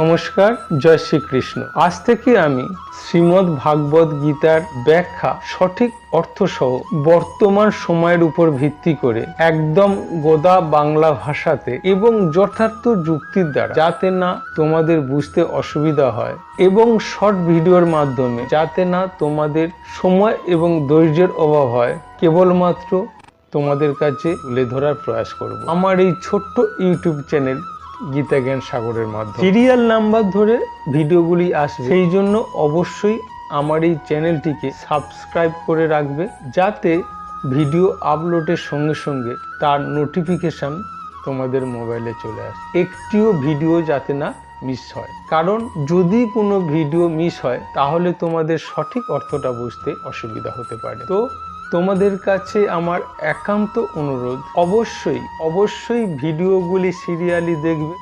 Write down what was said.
নমস্কার, জয় শ্রীকৃষ্ণ। আজ থেকে আমি শ্রীমদ্ ভাগবত গীতার ব্যাখ্যা সঠিক অর্থসহ বর্তমান সময়ের উপর ভিত্তি করে একদম গোদা বাংলা ভাষাতে এবং যথার্থ যুক্তির দ্বারা, যাতে না তোমাদের বুঝতে অসুবিধা হয় এবং শর্ট ভিডিওর মাধ্যমে যাতে না তোমাদের সময় এবং ধৈর্যের অভাব হয়, কেবলমাত্র তোমাদের কাছে তুলে ধরার প্রয়াস করব। আমার এই ছোট্ট ইউটিউব চ্যানেল গীতা জ্ঞান সাগরের মাধ্যমে। সিরিয়াল নাম্বার ধরে ভিডিওগুলি আসবে। সেই জন্য অবশ্যই আমার এই চ্যানেলটিকে সাবস্ক্রাইব করে রাখবে যাতে ভিডিও আপলোডের সঙ্গে সঙ্গে তার নোটিফিকেশন তোমাদের মোবাইলে চলে আসে। একটিও ভিডিও যাতে না মিস হয়। কারণ যদি কোনো ভিডিও মিস হয়, তাহলে তোমাদের সঠিক অর্থটা বুঝতে অসুবিধা হতে পারে। তো তোমাদের কাছে আমার একান্ত অনুরোধ, অবশ্যই অবশ্যই ভিডিওগুলি সিরিয়ালি দেখবে।